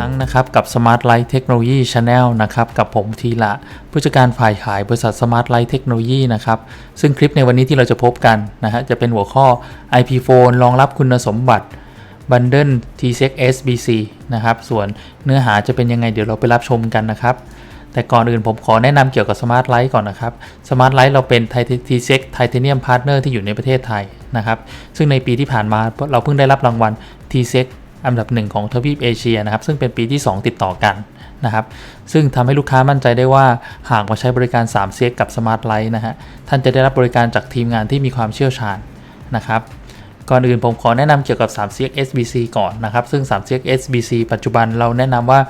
ครั้งนะครับกับ Smart Light Technology Channel นะครับกับผมทีละผู้จัดการฝ่ายขายบริษัท Smart Light Technology นะครับซึ่งคลิปในวันนี้ที่เราจะพบกันนะฮะจะเป็นหัวข้อ IP Phone รองรับคุณสมบัติ Bundle T6 SBC นะครับส่วนเนื้อหาจะเป็นยังไงเดี๋ยวเราไปรับชมกันนะครับแต่ก่อนอื่นผมขอแนะนำเกี่ยวกับ Smart Light ก่อนนะครับ Smart Light เราเป็น T6 Titanium Partner ที่อยู่ในประเทศไทยนะครับซึ่งในปีที่ผ่านมาเราเพิ่งได้รับรางวัล T6 อันดับหนึ่งของทวีปเอเชียนะครับ ซึ่งเป็นปีที่ 2 ติดต่อกันนะครับ ซึ่งทำให้ลูกค้ามั่นใจได้ว่า หากมาใช้บริการ3 c x กับสมาร์ทไลท์นะฮะ ท่านจะได้รับบริการจากทีมงานที่มีความเชี่ยวชาญนะครับก่อนอื่นผมขอแนะนำเกี่ยวกับ3 c x SBC ก่อนนะครับ ซึ่ง3 c x SBC ปัจจุบันเราแนะนำว่า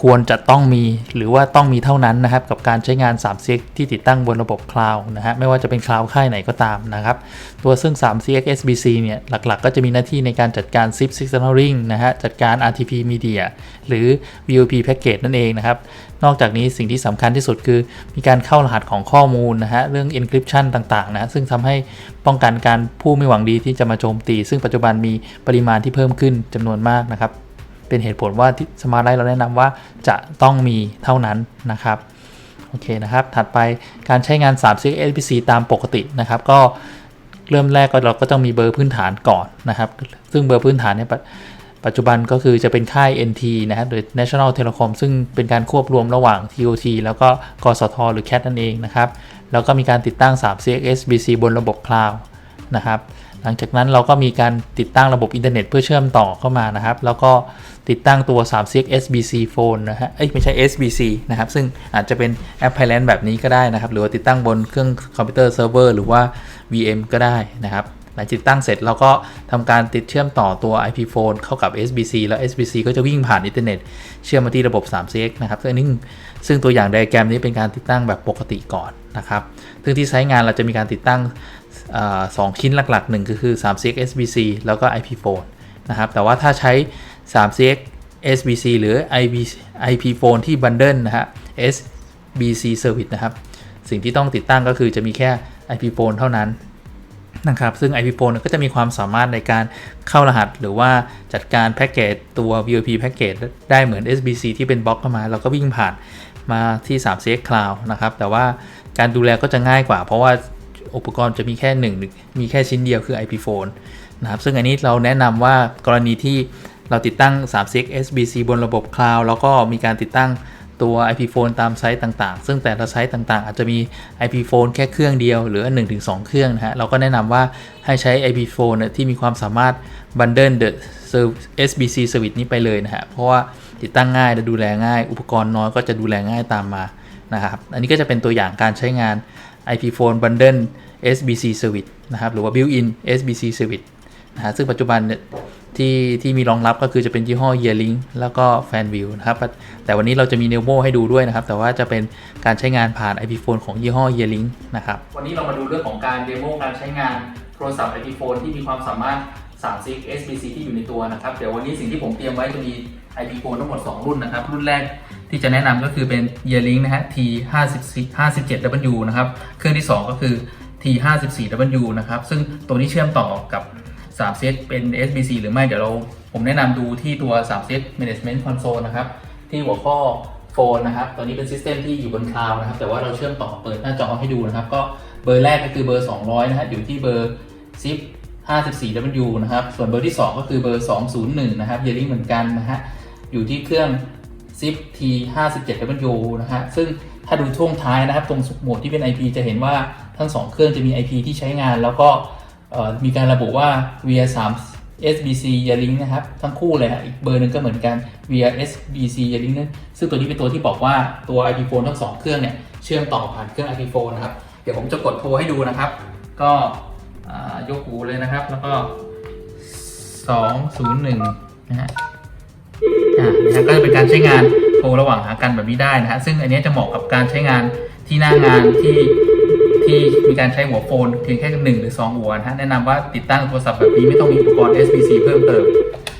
ควรจะต้องมีหรือว่าต้องมีเท่านั้นนะครับ กับการใช้งาน3 c x ที่ติดตั้งบนระบบคลาวด์นะฮะไม่ว่าจะเป็นคลาวด์ค่ายไหนก็ตามนะครับ ตัวซึ่ง3 c x SBC เนี่ยหลักๆ ก็จะมีหน้าที่ในการจัดการ SIP Signaling นะฮะจัดการ RTP Media หรือ VoP Package นั่นเองนะครับ นอกจากนี้สิ่งที่สำคัญที่สุดคือ มีการเข้ารหัสของข้อมูลนะฮะเรื่อง encryption ต่างๆนะซึ่งทำให้ป้องกันการผู้ไม่หวังดีที่จะมาโจมตี ซึ่งปัจจุบันมีปริมาณที่เพิ่มขึ้นจำนวนมากนะครับ เป็นเหตุผลว่าสมาร์ทไลท์เราแนะนำว่าจะต้องมีเท่านั้นนะครับโอเคนะครับ ถัดไปการใช้งาน3 c x SPC ตามปกตินะครับ ก็เริ่มแรกก็เราก็ต้องมีเบอร์พื้นฐานก่อนนะครับ ซึ่งเบอร์พื้นฐานเนี่ยปัจจุบันก็คือจะเป็นค่าย NT นะครับโดย National Telecom ซึ่งเป็นการควบรวมระหว่าง TOT แล้วก็กสท หรือ CAT นั่นเองนะครับ แล้วก็มีการติดตั้ง3 c x SBC บนระบบคลาวด์นะครับ หลังจากนั้นเราก็มีการติดตั้งระบบอินเทอร์เน็ตเพื่อเชื่อมต่อเข้ามานะครับ แล้วก็ติดตั้งตัว3 c x SBC Phone นะฮะ เอ้ยไม่ใช่ SBC นะครับ ซึ่งอาจจะเป็นแอป p พ l a n แบบนี้ก็ได้นะครับ หรือว่าติดตั้งบนเครื่องคอมพิวเตอร์เซิร์ฟเวอร์หรือว่า VM ก็ได้นะครับ หลังติดตั้งเสร็จเราก็ทำการติดเชื่อมต่อตัว IP phone เข้ากับ SBC แล้ว SBC ก็จะวิ่งผ่านอินเทอร์เน็ตเชื่อมมาที่ระบบ 3CX นะครับซึ่งนี้ซึ่งตัวอย่างไดอะแกรมนี้เป็นการติดตั้งแบบปกติก่อนนะครับซึ่งที่ใช้งานเราจะมีการติดตั้ง สองชิ้นหลักๆหนึ่งก็คือ 3CX SBC แล้วก็ IP phone นะครับ แต่ว่าถ้าใช้ 3CX SBC หรือ IP IP phone ที่บันเดิลนะฮะ SBC service นะครับ สิ่งที่ต้องติดตั้งก็คือจะมีแค่ IP phone เท่านั้นนะครับ ซึ่ง IP phone ก็จะมีความสามารถในการเข้ารหัส หรือว่าจัดการแพ็กเกจตัว VoP แพ็กเกจได้เหมือน SBC ที่เป็นบล็อกเข้ามาเราก็วิ่งผ่านมาที่ 3CX Cloud นะครับ แต่ว่าการดูแลก็จะง่ายกว่า เพราะว่า อุปกรณ์จะมีแค่1มีแค่ชิ้นเดียวคือ IP phone นะครับซึ่งอันนี้เราแนะนำว่ากรณีที่เราติดตั้ง 3CX SBC บนระบบคลาวด์แล้วก็มีการติดตั้งตัว IP phone ตามไซต์ต่างๆ ซึ่งแต่ละไซต์ต่างๆ อาจจะมี IP phone แค่เครื่องเดียวหรือ 1-2 เครื่องนะฮะ เราก็แนะนำว่าให้ใช้ IP phone ที่มีความสามารถ bundle the SBC service นี้ไปเลยนะฮะ เพราะว่าติดตั้งง่ายและดูแลง่าย อุปกรณ์น้อยก็จะดูแลง่ายตามมานะครับ อันนี้ก็จะเป็นตัวอย่างการใช้งาน IP phone bundle SBC service นะครับหรือว่า built-in SBC service นะฮะซึ่งปัจจุบันเนี่ยที่ที่มีรองรับก็คือจะเป็นยี่ห้อ Yearlink แล้วก็ Fanview นะครับ แต่วันนี้เราจะมี Nemo ให้ดูด้วยนะครับ แต่ว่าจะเป็นการใช้งานผ่าน IP phone ของยี่ห้อ Yearlink นะครับ วันนี้เรามาดูเรื่องของการเดโมการใช้งานโทรศัพท์ IP phone ที่มีความสามารถ3 6 SBC ที่อยู่ในตัวนะครับ เดี๋ยววันนี้สิ่งที่ผมเตรียมไว้จะมี IP phone ทั้งหมด 2 รุ่นนะครับ รุ่นแรกที่จะแนะนำก็คือเป็น Yearlink นะฮะ T 57W นะครับ เครื่องที่ 2 ก็คือ T 54W นะครับ ซึ่งตัวนี้เชื่อมต่อกับ3เซตเป็น SBC หรือไม่ เดี๋ยวเราผมแนะนำดูที่ตัว3เซต Management Console นะครับ ที่หัวข้อโฟนนะครับตอนนี้เป็นซิสเต็มที่อยู่บนคลาวด์นะครับ แต่ว่าเราเชื่อมต่อเปิดหน้าจอให้ดูนะครับ ก็เบอร์แรกก็คือเบอร์ 200 นะฮะ อยู่ที่เบอร์ zip 54W นะครับ ส่วนเบอร์ที่ 2 ก็คือเบอร์ 201 นะครับเยลิงเหมือนกันนะฮะ อยู่ที่เครื่อง zip t 57W นะฮะ ซึ่งถ้าดูช่วงท้ายนะครับ ตรงโหมดที่เป็น IP จะเห็นว่าทั้ง 2 เครื่องจะมี IP ที่ใช้งาน แล้วก็มีการระบุว่า via 3 SBC Yearlink นะครับ ทั้งคู่เลยฮะอีกเบอร์หนึ่งก็เหมือนกัน via SBC Yearlink นั้นซึ่งตัวนี้เป็นตัวที่บอกว่าตัว IP phone ทั้ง 2 เครื่องเนี่ย เชื่อมต่อผ่านเครื่อง IP phone นะครับ เดี๋ยวผมจะกดโทรให้ดูนะครับ ก็ยกหูเลยนะครับ แล้วก็ 201 นะฮะอ่า นะก็จะเป็นการใช้งานโทรระหว่างหากันแบบนี้ได้นะฮะซึ่งอันนี้จะเหมาะกับการใช้งานที่หน้างานที่ที่มีการใช้หัวโฟนเพียงแค่หนึ่งหรือ 2 หัวนะฮะแนะนำว่าติดตั้งโทรศัพท์แบบนี้ไม่ต้องมีอุปกรณ์ SBC เพิ่มเติม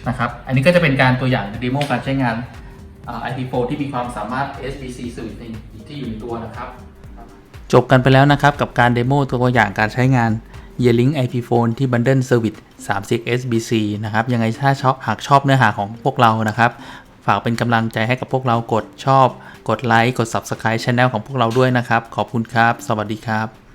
นะครับอันนี้ก็จะเป็นการตัวอย่างเดโมการใช้งาน IP phone ที่มีความสามารถ SBC สื่อที่อยู่ในตัวนะครับ จบกันไปแล้วนะครับกับการเดโมตัวอย่างการใช้งาน Yearlink IP phone ที่ Bundle Service 3 6 SBC นะครับ ยังไงถ้าชอบหากชอบเนื้อหาของพวกเรานะครับ ฝากเป็นกำลังใจให้กับพวกเรากดชอบ กดไลค์ กด Subscribe Channel ของพวกเราด้วยนะครับ ขอบคุณครับ สวัสดีครับ